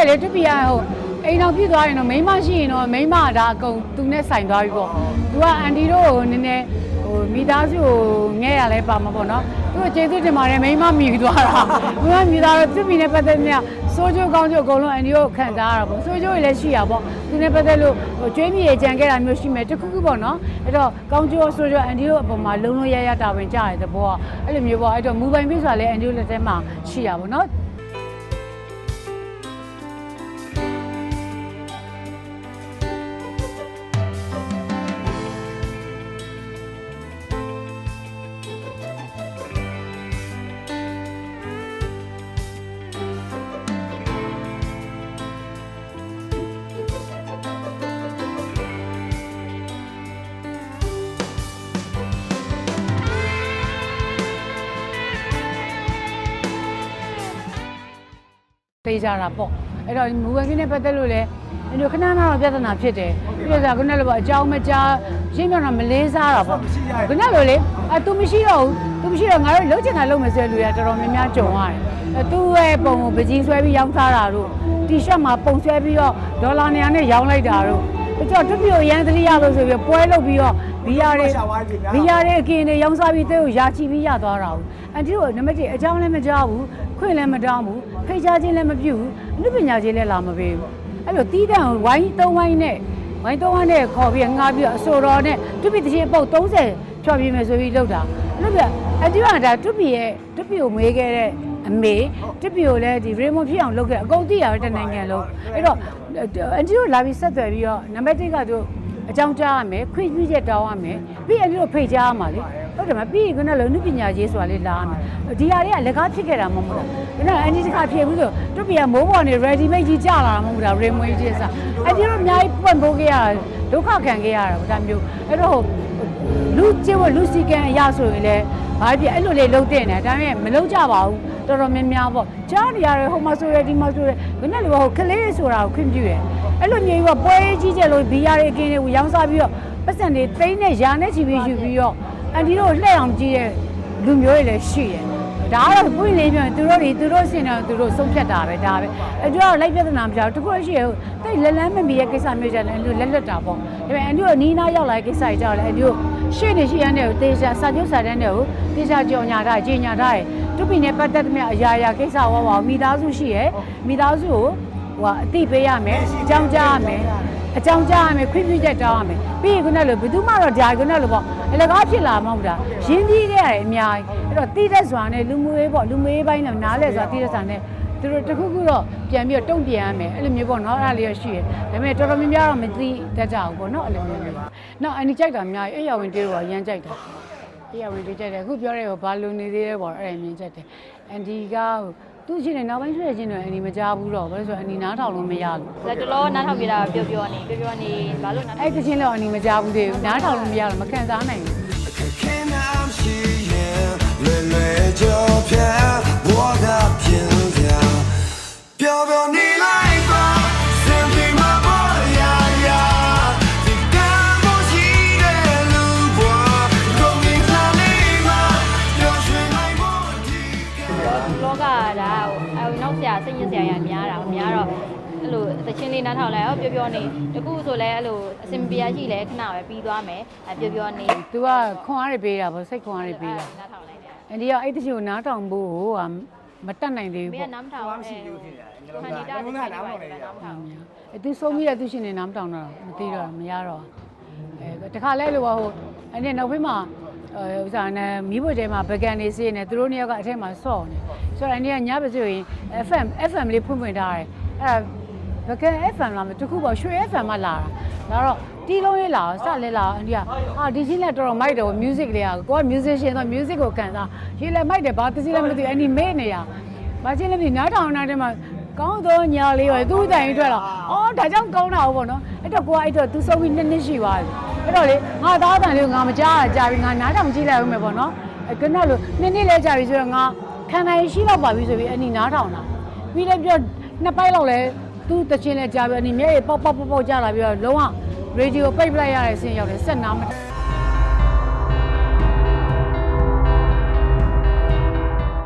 တယ်လေတူပီကဟိုအိမ်တော်ပြည့်သွားရင်တော့မိန်းမရှိရင်တော့မိန်းမဒါအကုန်သူနဲ့ဆိုင်သွားပြီပေါ့သူကအန်တီတို့ကိုနည်းနည်းဟိုမိသားစုကိုငဲ့ရလဲပါမှာပေါ့နော်သူကကျေးဇူးတင်ပါတယ်မိန်းမမိသွားတာမိန်းမမိသွားတော့တူပီနဲ့ပတ်သက်နေစိုးကျိုးကောင်းကျိုးအကုန်လုံးအန်တီတို့ခံစားရတာပေါ့စိုးကျိုးတွေလည်းရှိရပေါ့သူနဲ့ပတ်သက်လို့ဟိုကျွေးမြေကြံခဲ့တာမျိုးရှိမယ်တခုခုပေါ့နော်အဲ့တော့ကောင်းကျိုးစိုးကျိုးအန်တီတို့အပေါ်မှာလုံးလုံးရရတာဝင်ကြရတဲ့ဘောကအဲ့လိုမျိုးပေါ့အဲ့တော့မူပိုင်ပြဆိုတာလည်းအန်တီတို့လက်ထဲမှာရှိရပါပေါ့နော် သိကြတာပေါ့အဲ့တော့မူဝင်ကင်းနဲ့ပတ်သက်လို့လည်းအဲ့လိုခဏခဏတော့ပြဿနာဖြစ်တယ်ပြီးတော့ခုနကလိုပေါ့အကြောင်းမကြားရှင်းပြတော့မလေးစားတာပေါ့ခုနကလိုလေအဲ तू မရှိတော့ဘူး तू မရှိတော့ငါတို့လုံးချင်တာလုံးမယ်ဆိုတဲ့လူတွေကတော်တော်များများကြုံရတယ်အဲသူ့ရဲ့ပုံကိုပကြီးဆွဲပြီးရောင်းစားတာတို့တီရှပ်မှာပုံဆွဲပြီးတော့ဒေါ်လာ200နဲ့ရောင်းလိုက်တာတို့တချို့တွပြိုရန်သတိရလို့ဆိုပြီးပွဲလုပ်ပြီးတော့ဘီယာတွေဘီယာတွေအကင်တွေရောင်းစားပြီးတဲ့ကိုယာချီပြီးရသွားတာဘူးအန်တီတို့နံပါတ်1အကြောင်းလည်းမကြားဘူး ခွင့်လည်းမတောင်းဘူးဖိတ်ကြားခြင်းလည်းမပြုဘူးအနုပညာခြင်းလည်းလာမပေးဘူးအဲ့လိုတီးတန့်ဝိုင်းသုံးဝိုင်းနဲ့ဝိုင်းသုံးဝိုင်းနဲ့ခေါ်ပြီးငါပြီးတော့အဆိုတော်နဲ့တွပိတချင်းအပုတ်30ဖြော်ပြမယ်ဆိုပြီးလုပ်တာအဲ့လိုပြအန်တီကဒါတွပိရဲ့တွပိကိုမေးခဲ့တဲ့အမေတွပိကိုလည်းဒီရေမွန်ဖြစ်အောင်လုပ်ခဲ့အကုန်သိရတယ်တနိုင်ငံလုံးအဲ့တော့အန်တီတို့လာပြီးဆက်သွယ်ပြီးတော့နံပါတ်1ကသူ အကြောင်းကြားရမယ်ခွင့်ပြုချက်တောင်းရမယ်ပြီးရင်ပြီးတော့ဖိတ်ကြားရမှာလေဟုတ်တယ်မပြီးရင်ခုနကလည်းနုပညာရေးဆိုတာလေးလာရမယ်ဒီဟာတွေကလက်ကားဖြစ်ခဲ့တာမဟုတ်ဘူးလားခုနကအန်တီတစ်ခါဖြေဘူးဆိုတွပီကမိုးပေါ်နေ ready made ကြီးကြာလာတာမဟုတ်ဘူးလားရေမွေးကြီးစားအန်တီတို့အများကြီးပွင့်ပိုးခဲ့ရတာဒုက္ခခံခဲ့ရတာဗောဒါမျိုးအဲ့တော့လူကျဝလူစီကန်အရာဆိုရင်လည်းဘာဖြစ်အဲ့လိုလေးလုံးတဲ့နေဒါပေမဲ့မလုံးကြပါဘူးတော်တော်များများပေါ့ကြားနေရတယ်ဟိုမှာဆိုရဒီမှာဆိုရခုနကလိုဟိုကလေးဆိုတာကိုခွင့်ပြုတယ် အဲ့လိုမျိုးပေါ့ပွဲကြီးကျလို့ဘီယာတွေအကင်းတွေကိုရောင်းစားပြီးတော့ပတ်စံတွေတိမ့်နဲ့ရာနဲ့ချီပြီးယူပြီးတော့အန်တီတို့လှည့်အောင်ကြည့်တဲ့လူမျိုးတွေလည်းရှိတယ်ဒါကတော့ပွင့်လေးပြောရင်သူတို့တွေသူတို့စင်တယ်သူတို့ဆုံးဖြတ်တာပဲဒါပဲအဲ့တော့လိုက်ပြဿနာမပြောတခုရှိရတိတ်လက်လန်းမမီရဲ့ကိစ္စမျိုးကြတယ်အဲ့လိုလက်လက်တာပေါ့ဒါပေမဲ့အန်တီတို့နီးနားရောက်လာတဲ့ကိစ္စကြီးကြောက်လဲအန်တီတို့ရှေ့နေရှိရတဲ့ကိုတေချာစာချုပ်စာတမ်းတွေကိုတေချာကြော်ညာတာကြီးညာတာတူပီနဲ့ပတ်သက်သမျှအရာရာကိစ္စဝါဝါမိသားစုရှိရမိသားစုကို ဟိုအတိပေးရမယ်အကြောင်းကြားရမယ်အကြောင်းကြားရမယ်ခွင့်ပြုချက်တောင်းရမယ်ပြီးရင်ခုနကလိုဘယ်သူမှတော့ဒါခုနကလိုပေါ့အလကားဖြစ်လာမှမဟုတ်တာရင်းနှီးခဲ့ရတယ်အများကြီးအဲ့တော့တိတဲ့စွာနဲ့လူမှုရေးပေါ့လူမှုရေးပိုင်းနဲ့နားလဲစွာတိတဲ့စွာနဲ့သူတို့တခုခုတော့ပြန်ပြီးတော့တုံ့ပြန်ရမယ်အဲ့လိုမျိုးပေါ့နော်အဲ့ဒါလေးရရှိတယ်ဒါပေမဲ့တော်တော်များများတော့မသိတတ်ကြဘူးပေါ့နော်အဲ့လိုမျိုးနောက်အန်ဒီကြိုက်တာအများကြီးအဲ့ရဝင်တေးတော့ရမ်းကြိုက်တာအဲ့ရဝင်တေးကြိုက်တယ်အခုပြောရဲဘာလူနေသေးလဲပေါ့အဲ့ဒါမြင်ကြိုက်တယ်အန်ဒီက သူ့ချင်းနေနောက်ပိုင်းဆွဲချင်းတော့အန်ဒီမကြဘူးတော့ဘာလို့ဆိုအန်ဒီနားထောင်လို့မရလို့လက်တလောနားထောင်ပြတာပျော်ပျော်နေပျော်ပျော်နေဘာလို့နားထောင်အဲ့တချင်းတော့အန်ဒီမကြဘူးသေးဘူးနားထောင်လို့မရတော့မခံစားနိုင်ဘူး လောကကဒါအဲနောက်ဆရာစိတ်ညစ်ဆရာရများတာများတော့အဲ့လိုတချင်းလေးနားထောင်လိုက်အောင်ပျော်ပျော်နေတကူဆိုလဲအဲ့လိုအစင်ပြာရှိလဲခဏပဲပြီးသွားမယ်အဲပျော်ပျော်နေသူကခွန်အားတွေပေးတာပေါ့စိတ်ခွန်အားတွေပေးတာနားထောင်လိုက်တယ်အန်ဒီကအဲ့တချီကိုနားထောင်ဖို့ဟိုကမတက်နိုင်သေးမဘူးင်းကပေါ့ နားမထောင်အဲဟန်ဒီတာနားထောင်လိုက်နားထောင်အဲ့သူဆုံးပြီးတဲ့သူရှင်နေနားမထောင်တော့မသိတော့မရတော့အဲတခါလဲလို့ဟိုအဲ့ဒီနောက်ဖေးမှာအဲ ဥစားနဲ့မီးပွေတဲမှာဗကန်နေစေးနေသူတို့နှစ်ယောက်ကအထက်မှာစော့နေဆိုတော့အန်ဒီကညဘက်ဆိုရင် FM FM လေးဖွင့်ဖွင့်ထားတယ်အဲ့ဒါဗကန် FM လာမတခုပေါ့ရွှေ FM မှာလာတာဒါတော့တီးလုံးရေးလာစလဲလာအန်ဒီကဟာဒီချင်းလက်တော်တော်မိုက်တယ် music လေးကကိုက musician တော့ music ကိုကန်စားရေးလဲမိုက်တယ်ဘာသစီလဲမသိဘူးအန်ဒီမေ့နေရဘာချင်းလဲမသိနားထောင်နားထဲမှာကောင်းတော့ညာလေးပဲသူ့တိုင်ထွက်လာအော်ဒါကြောင့်ကောင်းတာဟုတ်ပေါ့နော်အဲ့တော့ကိုကအဲ့တော့သူဆုံးပြီးနှစ်နှစ်ရှိသွားပြီ အဲ့တော့လေငါသားတန်လေးကိုငါမကြားရကြာပြီငါနားထောင်ကြည့်လိုက်ဦးမယ်ပေါ့နော်အဲ့ကနောက်လို့နှစ်နှစ်လဲကြာပြီဆိုတော့ငါခံနိုင်ရှိတော့ပါပြီဆိုပြီးအနီနားထောင်တာပြီးလည်းပြောနှစ်ပိုက်လောက်လဲသူ့တချင်းလဲကြာပြီအနီမျက်ရည်ပေါက်ပေါက်ပေါက်ပေါက်ကြာလာပြီးတော့လုံးဝရေဒီယိုပိတ်ပလိုက်ရတဲ့အဆင့်ရောက်တယ်ဆက်နားမ